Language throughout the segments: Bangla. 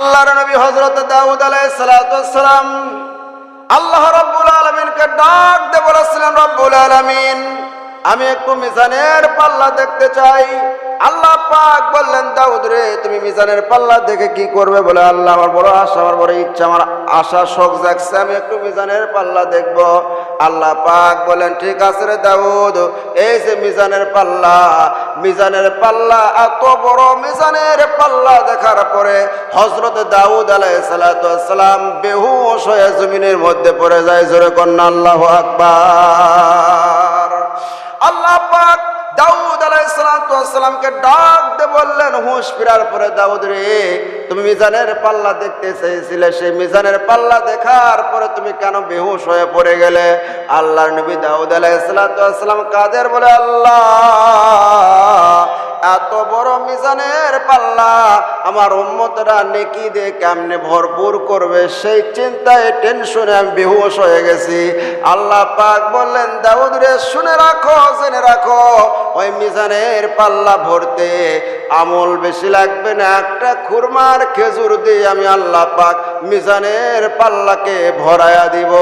আল্লাহর নবী হযরত দাউদ আলাইহিস সালাম আল্লাহ রাব্বুল আলামিনকে ডাক দিয়ে বলেছিলেন রাব্বুল আলামিন আমি একটু মিজানের পাল্লা দেখতে চাই। আল্লাহ পাক বললেন, দাউদ রে, তুমি মিজানের পাল্লা দেখে কি করবে? বলে, আল্লাহ, আমার বড় আশা, আমার বড় ইচ্ছা, আমার আশা শখ জাগছে, আমি একটু মিজানের পাল্লা দেখব। আল্লাহ পাক বলেন ঠিক আছে রে দাউদ, এই যে মিজানের পাল্লা মিজানের পাল্লা, এত বড় মিজানের পাল্লা দেখার পরে হজরত দাউদ আলাইসালাম বেহুশ হয়ে জমিনের মধ্যে পড়ে যায়, জোরে কন্যা, আল্লাহ আকবার। আল্লাহ পাক দাউদ আলাইসালামকে ডাক দে বললেন, হুঁশ ফিরার পরে দাউদ রে, তুমি মিজানের পাল্লা দেখতে চেয়েছিলে। সেই মিজানের পাল্লা দেখার পরে তুমি কেন বেহুশ হয়ে পড়ে গেলে? আল্লাহর নবী দাউদ আলাইসালাম কাদের বলে, আল্লাহ এত বড় মিজানের পাল্লা আমার উম্মতরা নেকি দিয়ে কেমনে ভরপুর করবে সেই চিন্তায় টেনশনে আমি বেহুশ হয়ে গেছি। আল্লাহ পাক বললেন, দাউদ রে, শুনে রাখো, জেনে রাখো, ওই মিজানের পাল্লা ভরতে আমল বেশি লাগবে না। একটা খুরমার খেজুর দিয়ে আমি আল্লাহ পাক মিজানের পাল্লাকে ভরায়া দিব।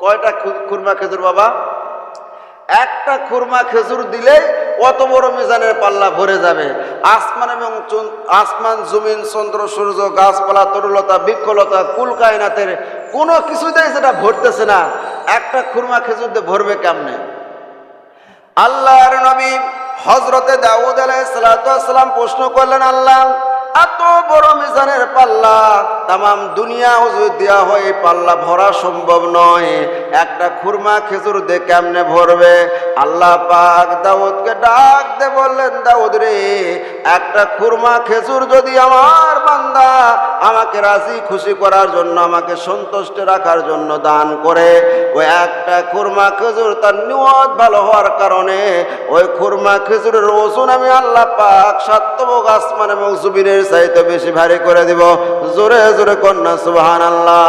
কয়টা খুরমা খেজুর বাবা? একটা খুরমা খেজুর দিলেই অত বড় মিজানের পাল্লা ভরে যাবে। আসমান এবং আসমান, জমিন, চন্দ্র, সূর্য, গাছপালা, তরুলতা, বৃক্ষলতা, কুল কায়নাতের কোনো কিছুতেই সেটা ভরতেছে না। একটা খুরমা খেজুর দিয়ে ভরবে কেমনে? আল্লাহর নবী হজরতে দাউদ আলাইসালাম প্রশ্ন করলেন, আল্লাহ এত বড় মিজানের পাল্লা। তাম দুনিয়াও যদি দেওয়া হয় পাল্লা ভরা সম্ভব নয়। একটা খুরমা খেজুর দে কেমনে ভরবে? আল্লাহ পাক দাউদকে ডাক দে বললেন, দাউদ রে, একটা খুরমা খেজুর যদি আমার বান্দা আমাকে রাজি খুশি করার জন্য, আমাকে সন্তুষ্ট রাখার জন্য দান করে, ওই একটা খুরমা খেজুর তার নিয়ত ভালো হওয়ার কারণে, ওই খুরমা খেজুরের ওজন আমি আল্লাহ পাক সাত্তবক আসমান এবং জুবিনের চাইতে বেশি ভারী করে দিব। জোরে জোরে কন্যা সুহান আল্লাহ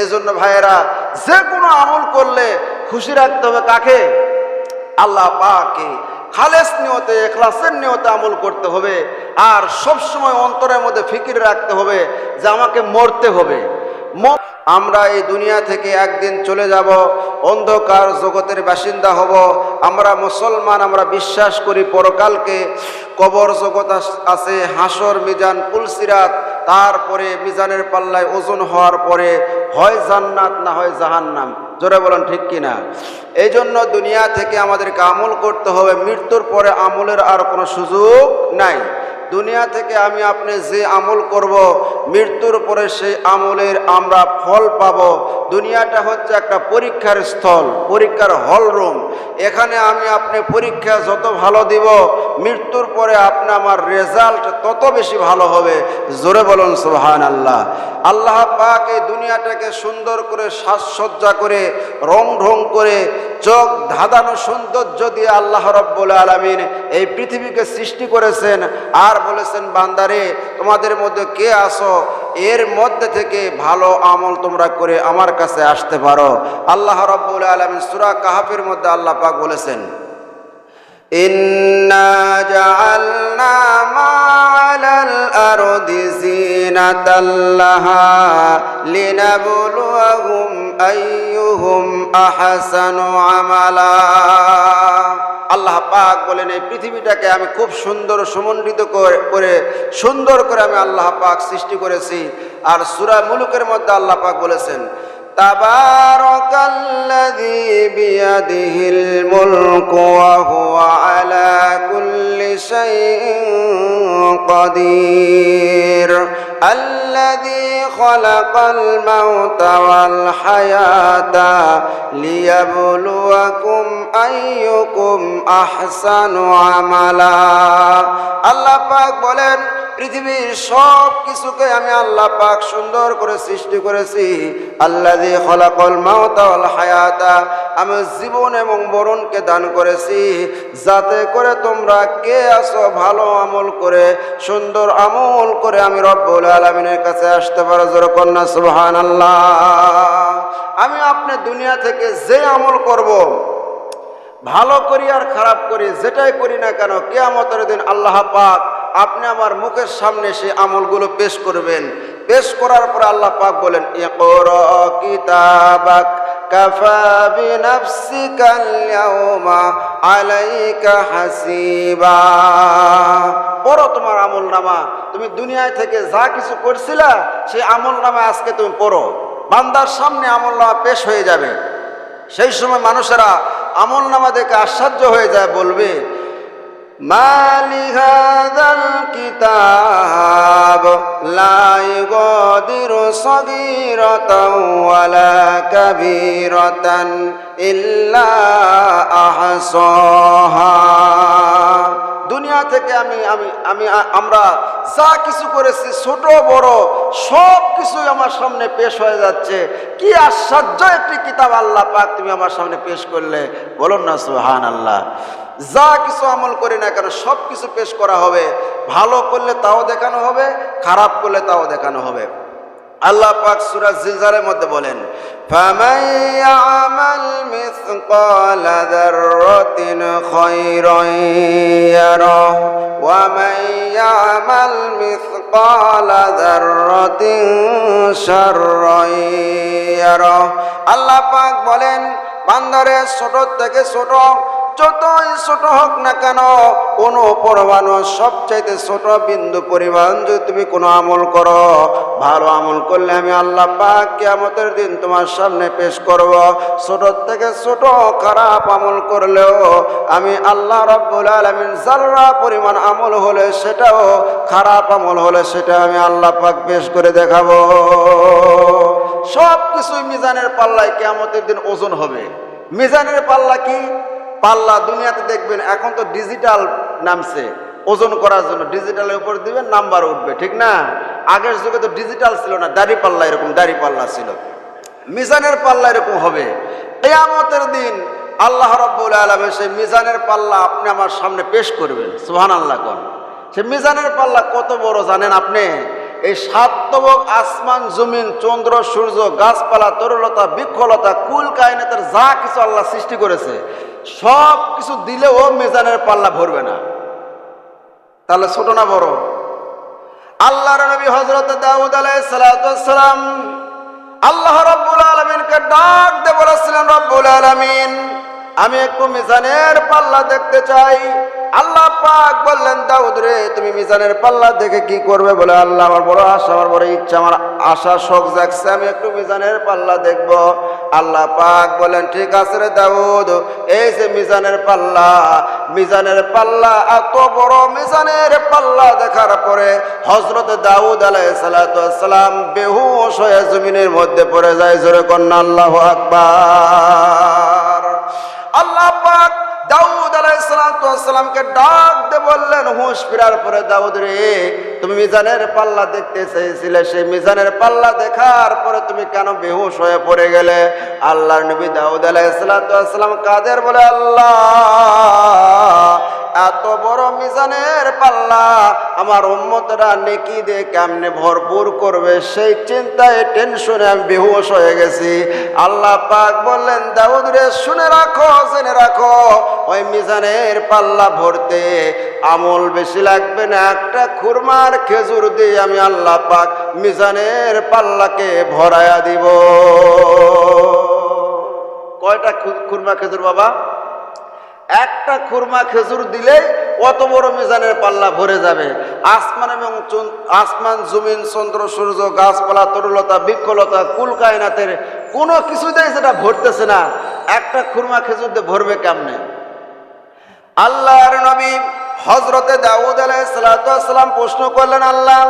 এই জন্য ভাইয়েরা যে কোনো আমল করলে খুশি রাখতে হবে কাকে? আল্লাহ পাকে খালেস নিয়তে, এখলাসের নিয়তে আমল করতে হবে। আর সবসময় অন্তরের মধ্যে ফিকির রাখতে হবে যে আমাকে মরতে হবে। আমরা এই দুনিয়া থেকে একদিন চলে যাব, অন্ধকার জগতের বাসিন্দা হব। আমরা মুসলমান, আমরা বিশ্বাস করি পরকালকে। কবর জগৎ আছে, হাসর, মিজান পুলসিরাত তারপরে মিজানের পাল্লায় ওজন হওয়ার পরে হয় জান্নাত না হয় জাহান্নাম। জোরে বলেন ঠিক কিনা? এই জন্য দুনিয়া থেকে আমাদেরকে আমল করতে হবে। মৃত্যুর পরে আমলের আর কোনো সুযোগ নাই। দুনিয়া থেকে আমি আপনি যে আমল করব, মৃত্যুর পরে সেই আমলের আমরা ফল পাব। দুনিয়াটা হচ্ছে একটা পরীক্ষার স্থল, পরীক্ষার হলরুম। এখানে আমি আপনি পরীক্ষা যত ভালো দিব মৃত্যুর পরে আপনি আমার রেজাল্ট তত বেশি ভালো হবে। জোরে বলুন সুহান আল্লাহ আল্লাহ পাক এই দুনিয়াটাকে সুন্দর করে সাজসজ্জা করে রং ঢং করে, চোখ ধাঁধানো সৌন্দর্য দিয়ে আল্লাহ রব্বুল আলমিন এই পৃথিবীকে সৃষ্টি করেছেন। আর বলেছেন, বান্দারে, তোমাদের মধ্যে কে আসো এর মধ্যে থেকে ভালো আমল তোমরা করে আমার কাছে আসতে পারো। আল্লাহ রব্বুল আলমিন সুরা কাহাফের মধ্যে আল্লাহ পাক বলেছেন إنا جعلنا ما على الأرض زينة لها لنبلوهم أيهم أحسن عملا আল্লাহ পাক বলেন এই পৃথিবীটাকে আমি খুব সুন্দর সুমণ্ডিত করে করে সুন্দর করে আমি আল্লাহ পাক সৃষ্টি করেছি আর সূরা মুলুকের মধ্যে আল্লাহ পাক বলেছেন تبارك الذي بيده الملك وهو على كل شيء قدير الذي خلق الموت والحياة ليبلوكم أيكم أحسن عملا الله পাক বলেন পৃথিবীর সব কিছুকে আমি আল্লাহ পাক সুন্দর করে সৃষ্টি করেছি। আল্লাহ দিয়ে খলাকল মাওতাল হায়াতা। আমি জীবন এবং মরণকে দান করেছি। যাতে করে তোমরা কে আসো ভালো আমল করে, সুন্দর আমল করে আমি রব্বুল আলমিনের কাছে আসতে পারো। জোর কন্যা সুবহান আল্লাহ আমি আপনি দুনিয়া থেকে যে আমল করব। ভালো করি আর খারাপ করি, যেটাই করি না কেন, কেয়ামতের দিন আল্লাহ পাক আপনি আমার মুখের সামনে সে আমলগুলো পেশ করবেন। পেশ করার পরে আল্লাহ পাক বলেন কিতাবাক কাফা বিনাফসিকা আল-ইয়াওমা আলাইকা হাসিবা। পড়ো তোমার আমল নামা তুমি দুনিয়ায় থেকে যা কিছু করছিলা, সেই আমল নামা আজকে তুমি পড়ো। বান্দার সামনে আমল নামা পেশ হয়ে যাবে। সেই সময় মানুষেরা আমল নামা দেখে আশ্চর্য হয়ে যায়, বলবে দুনিয়া থেকে আমি আমি আমি, আমরা যা কিছু করেছি, ছোট, বড়, সব কিছুই আমার সামনে পেশ হয়ে যাচ্ছে। কি আশ্চর্য একটি কিতাব আল্লাহ পাক তুমি আমার সামনে পেশ করলে। বলুন না সুহান আল্লাহ যা কিছু আমল করি না কেন, সব কিছু পেশ করা হবে। ভালো করলে তাও দেখানো হবে, খারাপ করলে তাও দেখানো হবে। আল্লাহ পাক সূরা জিলজালের মধ্যে বলেন, ফামান ইয়ামাল মিসকালা যাররাতিন খায়রান ইয়ারা, ওয়া ইয়ামাল মিসকালা যাররাতিন শাররান ইয়ারা। আল্লাহ পাক বলেন, বান্দারে, ছোট থেকে ছোট যতই ছোট হোক না কেন, কোনো পরমাণু সবচাইতে ছোট বিন্দু পরিমাণ যদি তুমি কোনো আমল করো, ভালো আমল করলে আমি আল্লাহ পাক কিয়ামতের দিন তোমার সামনে পেশ করব। ছোট থেকে ছোট খারাপ আমল করলেও আমি আল্লাহ রব্বুল আলমিন জাররা পরিমাণ আমল হলে সেটাও, খারাপ আমল হলে সেটা আমি আল্লাহ পাক পেশ করে দেখাবো। সব কিছুই মিজানের পাল্লায় কিয়ামতের দিন ওজন হবে। মিজানের পাল্লা কি? পাল্লা দুনিয়াতে দেখবেন এখন তো ডিজিটাল নামছে। ওজন করার জন্য ডিজিটালের উপর দিবেন নাম্বার উঠবে, ঠিক না? আগের যুগে তো ডিজিটাল ছিল না, দাড়ি পাল্লা এরকম, দাড়ি পাল্লা ছিল। মিজানের পাল্লা এরকম হবে। কেয়ামতের দিন আল্লাহ রব্বুল আলমে সেই মিজানের পাল্লা আপনি আমার সামনে পেশ করবেন সুহান আল্লাহ কন। সে মিজানের পাল্লা কত বড় জানেন আপনি? এই সাতবক আসমান, জমিন, চন্দ্র, সূর্য, গাছপালা, তরলতা, বৃক্ষলতা, কুল, কায়নাতের যা কিছু আল্লাহ সৃষ্টি করেছে, সব কিছু দিলেও মিজানের পাল্লা ভরবে না। তাহলে ছোট না বড়? আল্লাহর নবী হজরত দাউদ আলাইসালাম আল্লাহ রব্বুল আলমিনকে ডাক দে বলেছিলেন, রব্বুল আলমিন আমি একটু মিজানের পাল্লা দেখতে চাই। আল্লাহ পাক বললেন, দাউদ রে, তুমি মিজানের পাল্লা দেখে কি করবে? বলে, আল্লাহ, আমার বড় আশা, আমার বড় ইচ্ছা, আমার আশা শখ জাগছে, আমি একটু মিজানের পাল্লা দেখব। আল্লাহ পাক বলেন ঠিক আছে রে দাউদ, এই যে মিজানের পাল্লা মিজানের পাল্লা, এত বড় মিজানের পাল্লা দেখার পরে হজরত দাউদ আলাইসালাম বেহুশ হয়ে জমিনের মধ্যে পড়ে যায়, জোরে কন্যা, আল্লাহ আকবার। আল্লাহ পাক দাউদ আলাইসালামকে ডাক দে বললেন, হুঁশ ফিরার পরে দাউদ রে, তুমি মিজানের পাল্লা দেখতে চেয়েছিলে। সেই মিজানের পাল্লা দেখার পরে তুমি কেন বেহুশ হয়ে পড়ে গেলে? আল্লাহর নবী দাউদ আলাইসালাম কাদের বলে, আল্লাহ এত বড় মিজানের পাল্লা আমার উম্মতরা নেকি দিয়ে কেমনে ভরপুর করবে সেই চিন্তায় টেনশনে আমি বেহুশ হয়ে গেছি। আল্লাহ পাক বললেন, দাউদ রে, শুনে রাখো, জেনে রাখো, ওই মিজানের পাল্লা ভরতে আমল বেশি লাগবে না। একটা খুরমার খেজুর দিয়ে আমি আল্লাহ পাক মিজানের পাল্লাকে ভরায়া দিব। কয়টা খুরমা খেজুর বাবা? একটা খুরমা খেজুর দিলেই অত বড় মিজানের পাল্লা ভরে যাবে। আসমান এবং আসমান, জমিন, চন্দ্র, সূর্য, গাছপালা, তরুলতা, বৃক্ষলতা, কুল কায়নাতের কোনো কিছুতেই সেটা ভরতেছে না। একটা খুরমা খেজুর দিয়ে ভরবে কেমনে? আল্লাহর নবী হজরতে দাউদ আলাইসালাম প্রশ্ন করলেন, আল্লাহ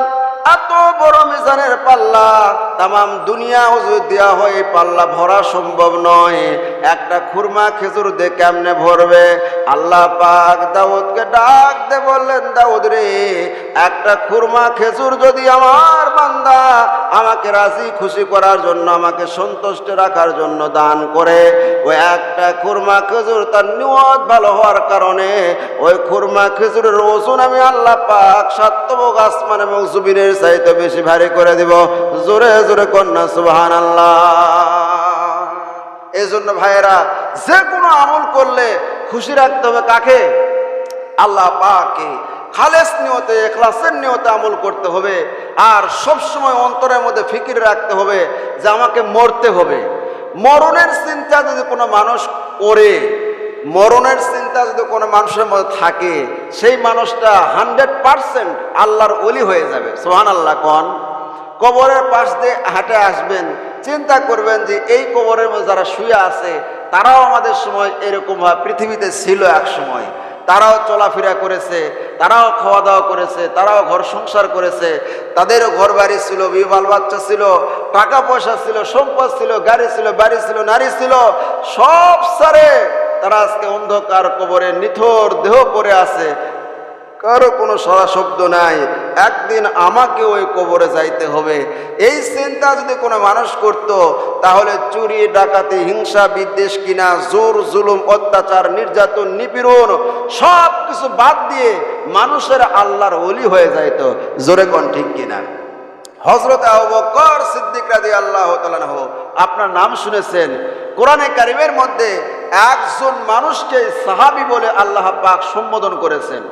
এত বড় মিজানের পাল্লা। তাম দুনিয়া যদি দেওয়া হয় পাল্লা ভরা সম্ভব নয়। একটা খুরমা খেজুর দে কেমনে ভরবে? আল্লাহ পাক দাউদকে ডাক দে বললেন, দাউদ রে, একটা খুরমা খেজুর যদি আমার বান্দা আমাকে রাজি খুশি করার জন্য, আমাকে সন্তুষ্ট রাখার জন্য দান করে, ওই একটা খুরমা খেজুর তার নিয়ত ভালো হওয়ার কারণে, ওই খুরমা খেজুরের ওজন আমি আল্লাহ পাক সাত্তবক আসমান এবং জুবিনের চাইতে বেশি ভারী করে দিব। জোরে জোরে কন্যা আল্লাহ এই জন্য ভাইয়েরা, যে কোনো আমল করলে খুশি রাখতে হবে কাকে? আল্লাহ পাকে খালেস নিয়তে, এখলাসের নিয়তে আমল করতে হবে। আর সব সময় অন্তরের মধ্যে ফিকির রাখতে হবে যে আমাকে মরতে হবে। মরণের চিন্তা যদি কোনো মানুষ করে মরণের চিন্তা যদি কোনো মানুষের মধ্যে থাকে, সেই মানুষটা হান্ড্রেড পারসেন্ট আল্লাহর অলি হয়ে যাবে। সোহান আল্লাহ কন। কবরের পাশ দিয়ে হাঁটে আসবেন, চিন্তা করবেন যে এই কবরের মধ্যে যারা শুয়ে আছে, তারাও আমাদের সময় এরকম পৃথিবীতে ছিল এক সময়। তারাও চলাফেরা করেছে, তারাও খাওয়া দাওয়া করেছে, তারাও ঘর সংসার করেছে। তাদেরও ঘর বাড়ি ছিল, বিবাল বাচ্চা ছিল, টাকা পয়সা ছিল, সম্পদ ছিল, গাড়ি ছিল, বাড়ি ছিল, নারী ছিল, সব সারে তারা আজকে অন্ধকার কবরে, নিথর দেহ পড়ে আছে। কারও কোনো সরা শব্দ নাই। একদিন আমাকে ওই কবরে যাইতে হবে। এই চিন্তা যদি কোনো মানুষ করত, তাহলে চুরি, ডাকাতি, হিংসা, বিদ্বেষ কিনা, জোর, জুলুম, অত্যাচার, নির্যাতন, নিপীড়ন সব কিছু বাদ দিয়ে মানুষের আল্লাহর অলি হয়ে যাইত। জোরে কোন ঠিক কিনা? হজরত আবকর সিদ্দিক রাজি আল্লাহ তালাহ আপনার নাম শুনেছেন। কোরআনে কারিমের মধ্যে একজন মানুষকে সাহাবি বলে আল্লাহ পাক সম্বোধন করেছেন।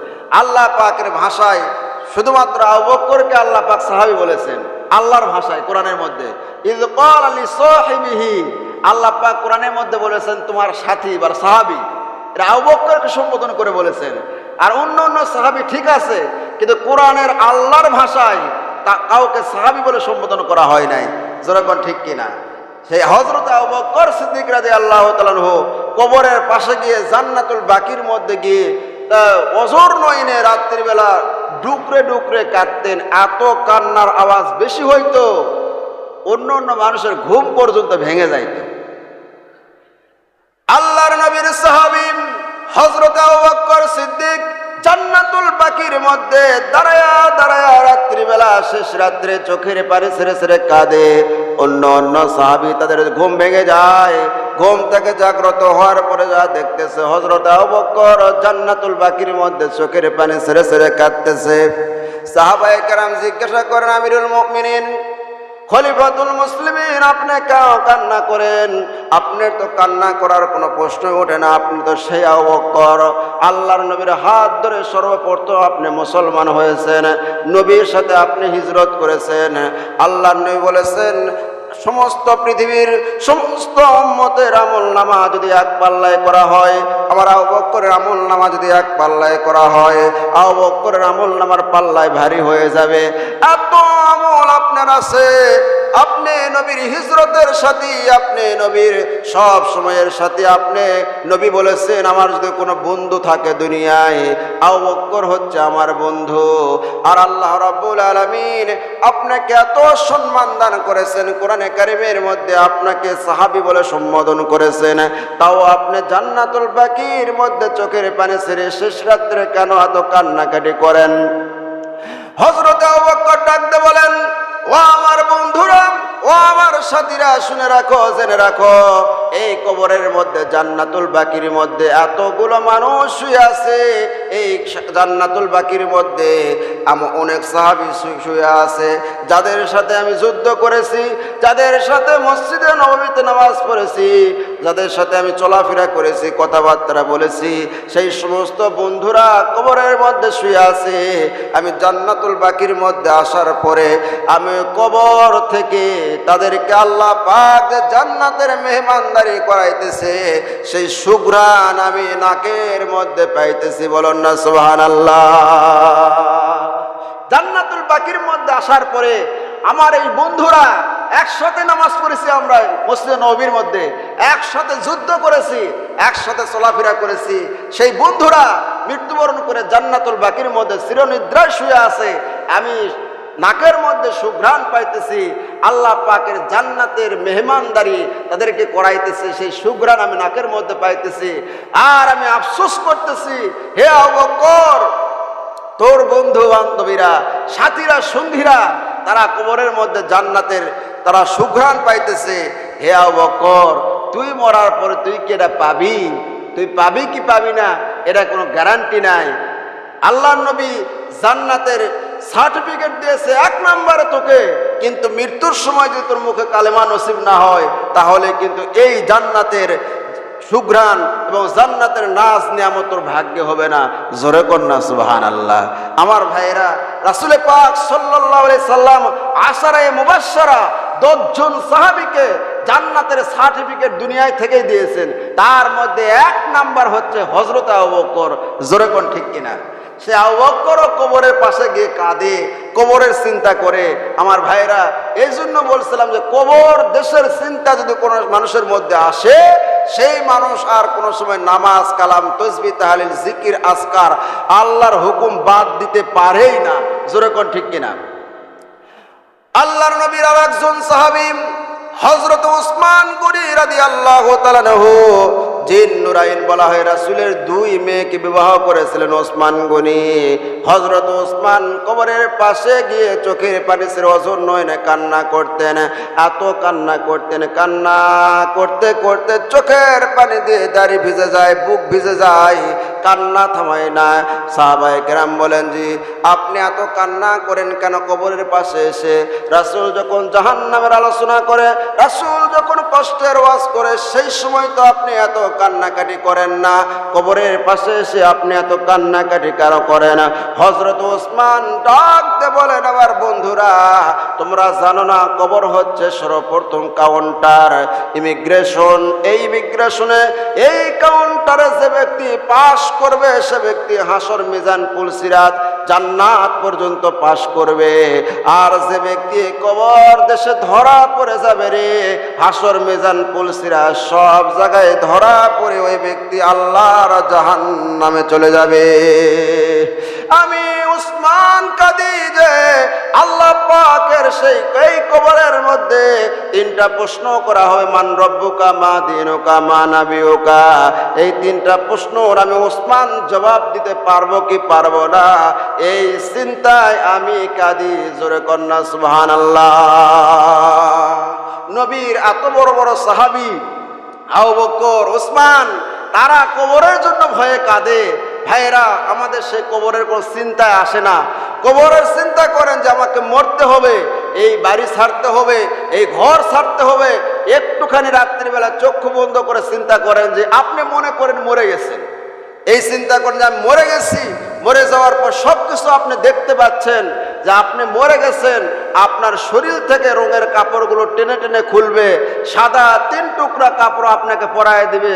আল্লাহ পাকের ভাষায় শুধুমাত্র আবকরকে আল্লাহ পাক সাহাবি বলেছেন। আল্লাহর ভাষায় কোরআনের মধ্যে। ক্বাল আলি সাহিবিহি, আল্লাহ পাক কোরআনের মধ্যে বলেছেন, তোমার সাথী বা সাহাবি। এটা আবকরকে সম্বোধন করে বলেছেন। আর অন্য অন্য সাহাবি ঠিক আছে, কিন্তু কোরআনের আল্লাহর ভাষায় তা কাউকে সাহাবি বলে সম্বোধন করা হয় নাই। যেরকম ঠিক কিনা? সেই হজরত আবকর সিদ্দিক আল্লাহ কবরের পাশে গিয়ে জান্নাতুল বাকির মধ্যে গিয়ে অজর নইনে রাত্রিবেলা ডুকরে ডুকরে কাঁদতেন, এত কান্নার আওয়াজ বেশি হইতো, অন্য অন্য মানুষের ঘুম পর্যন্ত ভেঙে যাইত। আল্লাহর নবীর সাহাবিম হজরত সিদ্দিক জান্নাতুল বাকির মধ্যে দাঁড়ায়া দাঁড়ায়া রাত্রিবেলা, শেষ রাত্রে চোখের পারে সেরে সেরে কাঁদে। অন্য অন্য সাহাবি তাদের ঘুম ভেঙে যায়। ঘুম থেকে জাগ্রত হওয়ার পরে যা দেখতেছে হজরত আবকর জান্নাতুল বাকির মধ্যে চোখের পানি সেরে সেরে কাঁদতেছে। সাহাবায়ে কেরাম জিজ্ঞাসা করেন, আমিরুল মুমিনিন খলিফাতুল মুসলিমিন, আপনি কেন কান্না করেন? আপনার তো কান্না করার কোনো প্রশ্ন ওঠে না, আপনি তো সেই অবকর আল্লাহর নবীর হাত ধরে সর্বপ্রথম আপনি মুসলমান হয়েছেন, নবীর সাথে আপনি হিজরত করেছেন। আল্লাহর নবী বলেছেন সমস্ত পৃথিবীর সমস্ত উম্মতের আমল নামা যদি এক পাল্লায় করা হয় আবার আবক্করের আমল নামা যদি এক পাল্লায় করা হয় আবক্করের আমল নামার পাল্লায় ভারী হয়ে যাবে। এত আমল আপনার আছে আপনি নবীর হিজরতের সাথে, আপনি নবীর সব সময়ের সাথে। আপনি নবী বলেছেন, আমার যদি কোনো বন্ধু থাকে দুনিয়ায় আবক্কর হচ্ছে আমার বন্ধু। আর আল্লাহ রাব্বুল আলামিন আপনাকে এত সম্মান দান করেছেন, কোরআনে কারিমের মধ্যে আপনাকে সাহাবী বলে সম্বোধন করেছেন। তাও আপনি জান্নাতুল বাকির মধ্যে চোখের পানি ছেড়ে শেষ রাত্রে কেন এত কান্নাকাটি করেন? হজরতে ডাকতে বলেন ও আমার বন্ধুরা, ও আমার সাথীরা, শুনে রাখো, জেনে রাখো, এই কবরের মধ্যে, জান্নাতুল বাকির মধ্যে এতগুলো মানুষ শুয়ে আছে। এই জান্নাতুল বাকির মধ্যে আমি অনেক সাহাবি শুয়ে আছে। যাদের সাথে আমি যুদ্ধ করেছি, যাদের সাথে মসজিদে নবমীতে নামাজ পড়েছি যাদের সাথে আমি চলাফেরা করেছি, কথাবার্তা বলেছি, সেই সমস্ত বন্ধুরা কবরের মধ্যে শুয়ে আছে। আমি জান্নাতুল বাকির মধ্যে আসার পরে আমি কবর থেকে তাদেরকে আল্লাহ পাক জান্নাতের মেহমানদারি করাইতেছে, সেই সুঘ্রাণ আমি নাকের মধ্যে পাইতেছি। বলুন না সুহান আল্লাহ জান্নাতুল বাকির মধ্যে আসার পরে আমার এই বন্ধুরা একসাথে নামাজ পড়েছি আমরা মসজিদ নবীর মধ্যে, একসাথে যুদ্ধ করেছি, একসাথে চলাফেরা করেছি। সেই বন্ধুরা মৃত্যুবরণ করে জান্নাতুল বাকির মধ্যে চিরনিদ্রায় শুয়ে আছে। আমি নাকের মধ্যে সুঘ্রাণ পাইতেছি। আল্লাহ পাকের জান্নাতের মেহমানদারি তাদেরকে করাইতেছে, সেই সুঘ্রাণ আমি নাকের মধ্যে পাইতেছি। আর আমি আফসোস করতেছি, হে অবকর তোর বন্ধু বান্ধবীরা সাথীরা, সঙ্গীরা তারা কবরের মধ্যে জান্নাতের তারা সুঘ্রাণ পাইতেছে। হে বকর, তুই মরার পরে তুই কি এটা পাবি? তুই পাবি কি পাবি না? এটা কোনো গ্যারান্টি নাই। আল্লাহ নবী জান্নাতের সার্টিফিকেট দিয়েছে এক নম্বরে তোকে। কিন্তু মৃত্যুর সময় যদি তোর মুখে কালেমা নসিব না হয়, তাহলে কিন্তু এই জান্নাতের সুঘ্রাণ এবং জান্নাতের নাচ নিয়ামত তোর ভাগ্যে হবে না। জোরে কন্যা সুবাহান আল্লাহ আমার ভাইয়েরা, রাসুলে পাক আলাইহি সাল্লাম আশারায়ে মুবাশশারা দশজন সাহাবীকে জান্নাতের সার্টিফিকেট দুনিয়ায় থেকেই দিয়েছেন। তার মধ্যে এক নাম্বার হচ্ছে হযরত আবু বকর। জোরে কোন ঠিক কিনা? সে আবু বকরও কবরের পাশে গিয়ে কাঁদে, কবরের চিন্তা করে। আমার ভাইরা এই জন্য বলছিলাম যে কবর দেশের চিন্তা যদি কোনো মানুষের মধ্যে আসে সেই মানুষ আর কোনো সময় নামাজ, কালাম, তসবি, তাহালিল, জিকির আসকার আল্লাহর হুকুম বাদ দিতে পারেই না। জোরে কোন ঠিক কিনা? আল্লাহর নবীর আর একজন সাহাবিম হজরত উসমান গুরি রাদি আল্লাহ জিন নুরাইন বলা হয়, রাসুলের দুই মেয়েকে বিবাহ করেছিলেন ওসমান গনি। হজরত ওসমান কবরের পাশে গিয়ে চোখের পানি ছেড়ে অজর নয়নে কান্না করতেন, এত কান্না করতেন, কান্না করতে করতে চোখের পানি দিয়ে দাড়ি ভিজে যায়, বুক ভিজে যায়। কান্না থামায় না। সাহাবাই কেরাম বলেন, জি, আপনি এত কান্না করেন কেন কবরের পাশে এসে? রাসুল যখন জাহান নামের আলোচনা করে, রাসুল যখন কষ্টের ওয়াজ করে, সেই সময় তো আপনি এত কান্নাকাটি করেন না। কবরের পাশে এসে আপনি এত কান্নাকাটি কেন করেন? হজরত ওসমান ডাকতে বলেন, আমার বন্ধুরা, তোমরা জানো না, কবর হচ্ছে সর্বপ্রথম কাউন্টার। ইমিগ্রেশন, এই ইমিগ্রেশনে এই কাউন্টারে যে ব্যক্তি পাশ করবে, সে ব্যক্তি হাসর মিজান পুলসিরাত জান্নাত পর্যন্ত পাশ করবে। আর যে ব্যক্তি কবর দেশে ধরা পড়ে যাবে রে, হাসর মিজান পুলসিরা সব জায়গায় ধরা পড়ে ওই ব্যক্তি আল্লাহর জাহান নামে চলে যাবে। আমি উসমান কাদি যে আল্লাহ পাকের সেই এই কবরের মধ্যে তিনটা প্রশ্ন করা হবে মান রব্বুকা, মা দিনুকা, মা নাবিউকা। এই তিনটা প্রশ্ন আমি উসমান জবাব দিতে পারব কি পারব না? এই চিন্তায় আমি কাদি, জোরে কন্যা সুহান আল্লাহ নবীর এত বড় বড় সাহাবি, আবু বকর ওসমান তারা কবরের জন্য ভয়ে কাঁদে। ভাইরা আমাদের সে কবরের কোনো চিন্তায় আসে না। কবরের চিন্তা করেন যে আমাকে মরতে হবে, এই বাড়ি ছাড়তে হবে, এই ঘর ছাড়তে হবে। একটুখানি রাত্রিবেলা চক্ষু বন্ধ করে চিন্তা করেন যে আপনি মনে করেন মরে গেছেন। এই চিন্তা করেন যে আমি মরে গেছি, মরে যাওয়ার পর সব কিছু আপনি দেখতে পাচ্ছেন। যে আপনি মরে গেছেন, আপনার শরীর থেকে রঙের কাপড়গুলো টেনে টেনে খুলবে, সাদা তিন টুকরা কাপড় আপনাকে পরায় দিবে,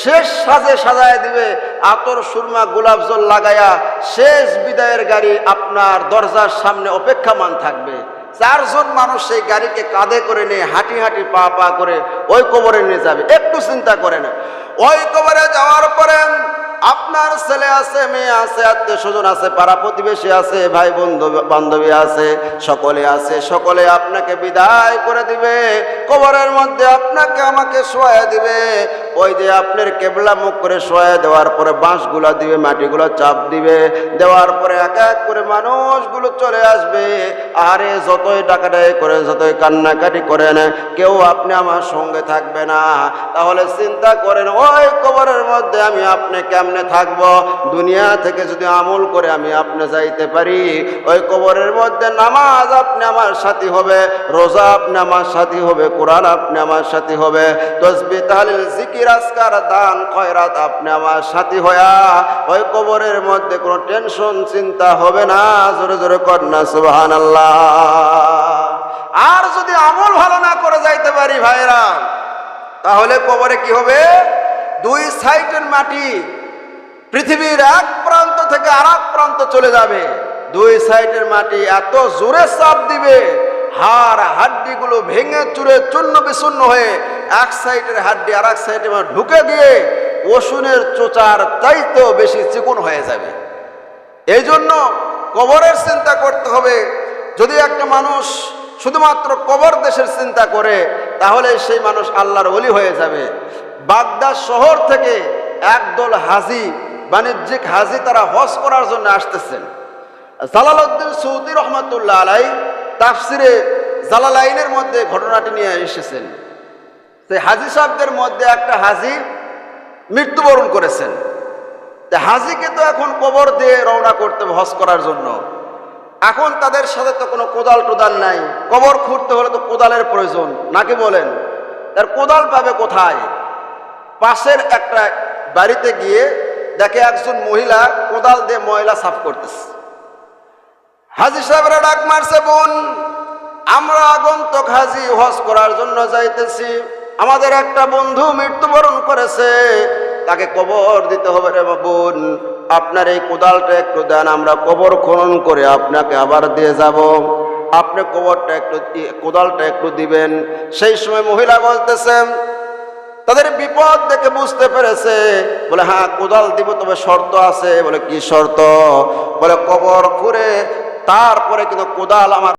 শেষ সাজে সাজায় দিবে, আতর, সুরমা, গোলাপ জল লাগায়া শেষ বিদায়ের গাড়ি আপনার দরজার সামনে অপেক্ষামান থাকবে। চারজন মানুষ সেই গাড়িকে কাঁধে করে নিয়ে হাঁটি হাঁটি পা পা করে ওই কবরে নিয়ে যাবে। একটু চিন্তা করে না ওই কবরে যাওয়ার পরে আপনার ছেলে আছে, মেয়ে আছে, আত্মীয় স্বজন আছে, পাড়া প্রতিবেশী আছে, ভাই বন্ধু, বান্ধবী আছে, সকলে আছে, সকলে আপনাকে বিদায় করে দিবে। কবরের মধ্যে আপনাকে আমাকে শোয়া দিবে। ওই যে আপনার কেবলা মুখ করে শোয়া দেওয়ার পরে বাঁশগুলা দিবে, মাটিগুলো চাপ দিবে। দেওয়ার পরে এক এক করে মানুষগুলো চলে আসবে। আরে যতই টাকাটাই করে, যতই কান্নাকাটি করেন কেউ আপনি আমার সঙ্গে থাকবে না। তাহলে চিন্তা করেন ওই কবরের মধ্যে আমি আপনি কেমনে থাকব? দুনিয়া থেকে যদি আমল করে আমি আপনি যাইতে পারি, ওই কবরের মধ্যে নামাজ আপনি আমার সাথী হবে, রোজা আপনি আমার সাথী হবে, কোরআন আপনি আমার সাথী হবে, তসবি, তাহলিল, জিকির আসকার দান, খয়রাত আপনি আমার সাথী হয়া, ওই কবরের মধ্যে কোনো টেনশন, চিন্তা হবে না, জোরে জোরে কন্যা সুবহান আর যদি আমল ভালো না করে যাইতে পারি ভাইরা, তাহলে কবরে কি হবে? দুই সাইডের মাটি পৃথিবীর এক প্রান্ত থেকে আর প্রান্ত চলে যাবে। দুই সাইডের মাটি এত জোরে চাপ দিবে, হাড় হাড্ডিগুলো ভেঙে চুরে চূর্ণ বিচূর্ণ হয়ে এক সাইডের হাড্ডি আর এক সাইডে ঢুকে দিয়ে ওষুনের চোচার চাইতেও বেশি চিকুন হয়ে যাবে। এই জন্য কবরের চিন্তা করতে হবে। যদি একটা মানুষ শুধুমাত্র কবর দেশের চিন্তা করে, তাহলে সেই মানুষ আল্লাহর অলি হয়ে যাবে। বাগদাদ শহর থেকে একদল হাজি, বাণিজ্যিক হাজি তারা হজ করার জন্য আসতেছেন। জালালউদ্দিন সৌদি রহমতুল্লাহ আলাই তাফসিরে জালালাইনের মধ্যে ঘটনাটি নিয়ে এসেছেন। সেই হাজি সাহেবদের মধ্যে একটা হাজি মৃত্যুবরণ করেছেন। হাজিকে তো এখন কবর দিয়ে রওনা করতে হবে হজ করার জন্য। এখন তাদের সাথে তো কোনো কোদাল টোদাল নাই। কবর খুঁড়তে হলে তো কোদালের প্রয়োজন। নাকি বলেন? তার কোদাল পাবে কোথায়? পাশের একটা বাড়িতে গিয়ে দেখে একজন মহিলা কোদাল দিয়ে ময়লা সাফ করতেছে। হাজি সাহেবরা ডাক মারছে, বোন, আমরা আগন্তক হাজি হজ করার জন্য যাইতেছি। আমাদের একটা বন্ধু মৃত্যুবরণ করেছে। তাকে কবর দিতে হবে রে বোন। আপনার এই কোদালটা একটু দেন, আমরা কবর খনন করে আপনাকে আবার দিয়ে যাব। আপনি কবরটা একটু কোদালটা একটু দিবেন। সেই সময় মহিলা বলতেছেন তাদের বিপদ দেখে বুঝতে পেরেছে। বলে হ্যাঁ কোদাল দিব, তবে শর্ত আছে। বলে, কি শর্ত? বলে, কবর করে তারপরে কিন্তু কোদাল আমার